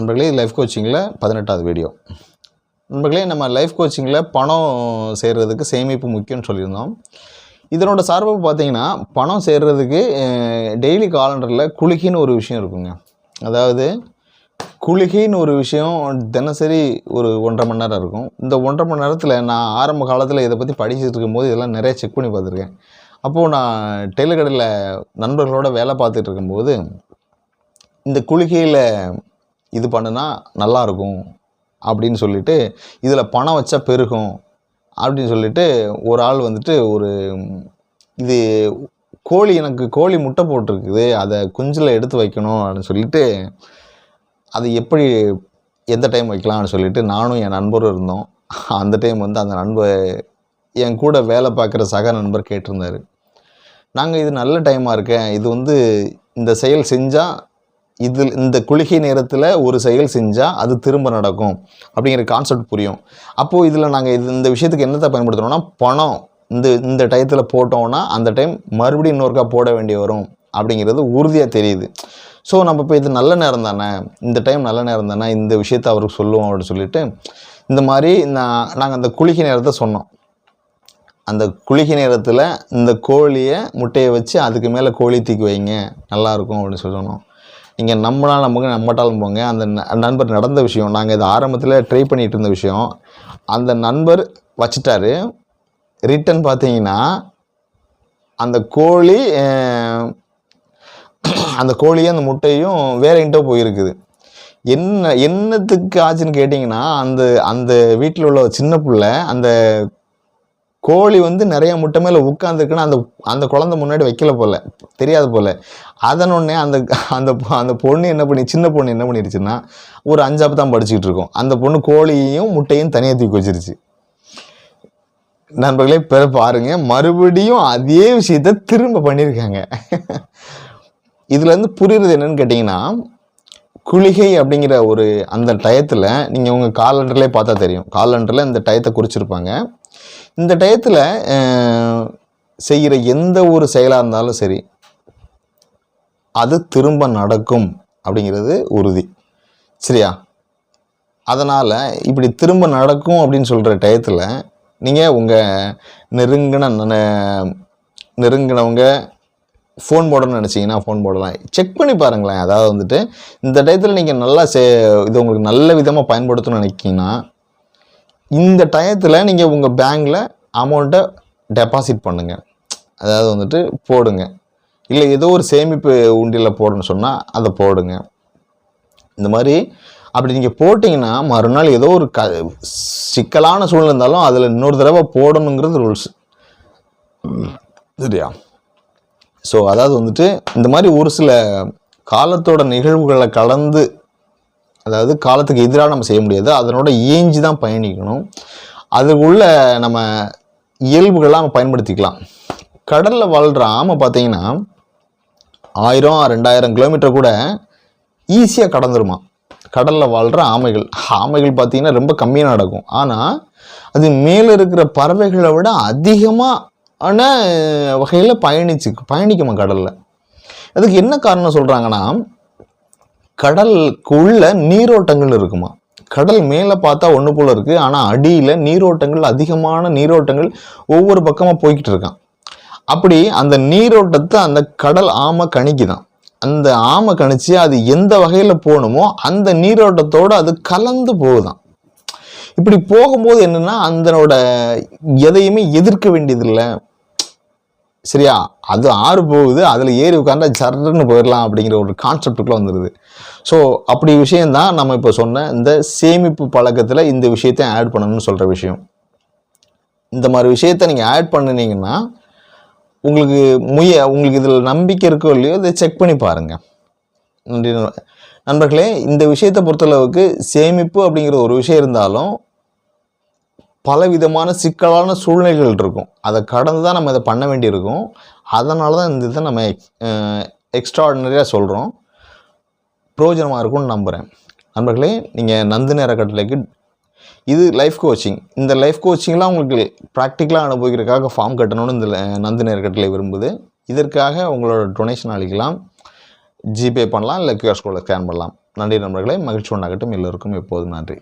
நண்பர்களே லைஃப் கோச்சிங்கில் பதினெட்டாவது வீடியோ நண்பர்களே நம்ம லைஃப் கோச்சிங்கில் பணம் சேர்கிறதுக்கு சேமிப்பு முக்கியம்னு சொல்லியிருந்தோம். இதனோட சார்பு பார்த்தீங்கன்னா பணம் சேர்கிறதுக்கு டெய்லி காலண்டரில் குளிக்கின்னு ஒரு விஷயம் இருக்குங்க. அதாவது குளிகைன்னு ஒரு விஷயம் தினசரி ஒரு ஒன்றரை மணி நேரம் இருக்கும். இந்த ஒன்றரை மணி நேரத்தில் நான் ஆரம்ப காலத்தில் இதை பற்றி படிச்சுட்டு இருக்கும்போது இதெல்லாம் நிறைய செக் பண்ணி பார்த்துருக்கேன். அப்போது நான் டெய்லர் கடையில் நண்பர்களோட வேலை பார்த்துட்டு இருக்கும்போது இந்த குளிகையில் இது பண்ணுனா நல்லாயிருக்கும் அப்படின்னு சொல்லிட்டு இதில் பணம் வச்சா பெருகும் அப்படின்னு சொல்லிட்டு ஒரு ஆள் வந்துட்டு ஒரு இது கோழி எனக்கு கோழி முட்டை போட்டிருக்குது அதை குஞ்சில் எடுத்து வைக்கணும் அப்படின்னு சொல்லிட்டு அது எப்படி எந்த டைம் வைக்கலாம்னு சொல்லிட்டு நானும் என் நண்பரும் இருந்தோம். அந்த டைம் வந்து அந்த நண்பர் என் கூட வேலை பார்க்குற சக நண்பர் கேட்டிருந்தார். நாங்கள் இது நல்ல டைமாக இருக்கேன். இது வந்து இந்த செயல் செஞ்சால் இதில் இந்த குளிகை நேரத்தில் ஒரு செயல் செஞ்சால் அது திரும்ப நடக்கும் அப்படிங்கிற கான்செப்ட் புரியும். அப்போது இதில் நாங்கள் இது இந்த விஷயத்துக்கு என்னத்தை பயன்படுத்துகிறோம்னா பணம் இந்த இந்த டயத்தில் போட்டோம்னா அந்த டைம் மறுபடியும் இன்னொருக்கா போட வேண்டி வரும் அப்படிங்கிறது உறுதியாக தெரியுது. ஸோ நம்ம இப்போ இது நல்ல நேரம் தானே? இந்த டைம் நல்ல நேரம் தானே? இந்த விஷயத்தை அவருக்கு சொல்லுவோம் அப்படின்னு சொல்லிட்டு இந்த மாதிரி நான் நாங்கள் அந்த குளிகை நேரத்தை சொன்னோம். அந்த குளிகை நேரத்தில் இந்த கோழியை முட்டையை வச்சு அதுக்கு மேலே கோழி தூக்கி வைங்க. நல்லாயிருக்கும் அப்படின்னு சொல்லி சொன்னோம். நீங்கள் நம்மளால் நமக்கு நம்பட்டாலும் போங்க. அந்த ந- நண்பர் நடந்த விஷயம் நாங்கள் இது ஆரம்பத்தில் ட்ரை பண்ணிகிட்டு இருந்த விஷயம் அந்த நண்பர் வச்சிட்டாரு. ரிட்டன் பார்த்தீங்கன்னா அந்த கோழி அந்த கோழியும் அந்த முட்டையும் வேற எங்கிட்ட போயிருக்குது. என்ன என்னத்துக்கு ஆச்சுன்னு கேட்டிங்கன்னா அந்த அந்த வீட்டில் உள்ள ஒரு சின்ன பிள்ளை அந்த கோழி வந்து நிறைய முட்டை மேலே உட்காந்துருக்குன்னு அந்த அந்த குழந்தை முன்னாடி வைக்கல போல தெரியாது போல. அதனொடனே அந்த அந்த அந்த பொண்ணு என்ன பண்ணி சின்ன பொண்ணு என்ன பண்ணிடுச்சுன்னா ஒரு அஞ்சாப்பு தான் படிச்சுக்கிட்டு இருக்கோம். அந்த பொண்ணு கோழியையும் முட்டையும் தனியாக தூக்கி வச்சிருச்சு. நண்பர்களே பிற பாருங்க. மறுபடியும் அதே விஷயத்த திரும்ப பண்ணியிருக்காங்க. இதுலேருந்து புரிகிறது புரியுறது என்னன்னு கேட்டிங்கன்னா குளிகை அப்படிங்கிற ஒரு அந்த டயத்தில் நீங்கள் உங்கள் காலண்டர்லேயே பார்த்தா தெரியும். காலண்டரில் இந்த டயத்தை குறிச்சிருப்பாங்க. இந்த டயத்தில் செய்கிற எந்த ஒரு செயலாக இருந்தாலும் சரி அது திரும்ப நடக்கும் அப்படிங்கிறது உறுதி. சரியா? அதனால் இப்படி திரும்ப நடக்கும் அப்படின்னு சொல்கிற டயத்தில் நீங்கள் உங்கள் நெருங்கின நெருங்கினவங்க ஃபோன் போடணும்னு நினச்சிங்கன்னா ஃபோன் போடலாம். செக் பண்ணி பாருங்களேன். அதாவது வந்துட்டு இந்த டயத்தில் நீங்கள் நல்லா சே இது உங்களுக்கு நல்ல விதமாக பயன்படுத்தணும்னு நினைக்கிங்கன்னா இந்த டயத்தில் நீங்கள் உங்கள் பேங்கில் அமௌண்ட்டை டெபாசிட் பண்ணுங்கள் அதாவது வந்துட்டு போடுங்க. இல்லை ஏதோ ஒரு சேமிப்பு உண்டியில் போடணும்னு சொன்னால் அதை போடுங்க. இந்த மாதிரி அப்படி நீங்கள் போட்டிங்கன்னா மறுநாள் ஏதோ ஒரு க சிக்கலான சூழ்நிலை இருந்தாலும் அதில் இன்னொரு தடவை போடணுங்கிறது ரூல்ஸ். சரியா? ஸோ அதாவது வந்துட்டு இந்த மாதிரி ஒரு சில காலத்தோட நிகழ்வுகளை கலந்து அதாவது காலத்துக்கு எதிராக நம்ம செய்ய முடியாது. அதனோட ஏஞ்சி தான் பயணிக்கணும். அதுக்குள்ள நம்ம இயல்புகள்லாம் நம்ம பயன்படுத்திக்கலாம். கடலில் வாழ்கிற ஆமை பார்த்தீங்கன்னா ஆயிரம் ரெண்டாயிரம் கிலோமீட்டர் கூட ஈஸியாக கடந்துருமா. கடலில் வாழ்கிற ஆமைகள். ஆமைகள் பார்த்திங்கன்னா ரொம்ப கம்மியாக நடக்கும். ஆனால் அது மேலே இருக்கிற பறவைகளை விட அதிகமான வகையில் பயணிச்சு பயணிக்குமா கடலில். அதுக்கு என்ன காரணம் சொல்கிறாங்கன்னா கடலுக்குள்ள நீரோட்டங்கள் இருக்குமா? கடல் மேலே பார்த்தா ஒன்று போல இருக்குது ஆனால் அடியில் நீரோட்டங்கள் அதிகமான நீரோட்டங்கள் ஒவ்வொரு பக்கமாக போய்கிட்டு இருக்கான். அப்படி அந்த நீரோட்டத்தை அந்த கடல் ஆமை கணிக்குதான். அந்த ஆமை கணிச்சு அது எந்த வகையில் போகணுமோ அந்த நீரோட்டத்தோடு அது கலந்து போகுதான். இப்படி போகும்போது என்னன்னா அதனோட எதையுமே எதிர்க்க வேண்டியதில்லை. சரியா? அது ஆறு போகுது அதில் ஏறி உட்காந்தா சர்ன்னு போயிடலாம் அப்படிங்கிற ஒரு கான்செப்டுக்குள்ளே வந்துடுது ஸோ அப்படி விஷயந்தான் நம்ம இப்போ சொன்ன இந்த சேமிப்பு பழக்கத்தில் இந்த விஷயத்தை ஆட் பண்ணணும்னு சொல்கிற விஷயம். இந்த மாதிரி விஷயத்தை நீங்கள் ஆட் பண்ணினீங்கன்னா உங்களுக்கு முய உங்களுக்கு இதில் நம்பிக்கை இருக்கோ இல்லையோ இதை செக் பண்ணி பாருங்கள் நன்றி நண்பர்களே இந்த விஷயத்தை பொறுத்தளவுக்கு சேமிப்பு அப்படிங்கிற ஒரு விஷயம் இருந்தாலும் பலவிதமான சிக்கலான சூழ்நிலைகள் இருக்கும். அதை கடந்து தான் நம்ம இதை பண்ண வேண்டியிருக்கும். அதனால தான் இந்த இதை நம்ம எக்ஸ்ட்ராடினரியாக சொல்கிறோம் பிரயோஜனமாக இருக்கும்னு நம்புகிறேன் நண்பர்களே நீங்கள் நந்து அறக்கட்டளைக்கு இது லைஃப் கோச்சிங் இந்த லைஃப் கோச்சிங்லாம் உங்களுக்கு ப்ராக்டிக்கலாக அனுபவிக்கிறதுக்காக ஃபார்ம் கட்டணும்னு இந்த நந்தினி நந்து நேர விரும்புது. இதற்காக உங்களோட டொனேஷன் அளிக்கலாம். ஜிபே பண்ணலாம் இல்லை கியூஆர் கோடில் ஸ்கேன் பண்ணலாம். நன்றி நண்பர்களே மகிழ்ச்சி உண்டாகட்டும். எல்லோருக்கும் எப்போதும் நன்றி.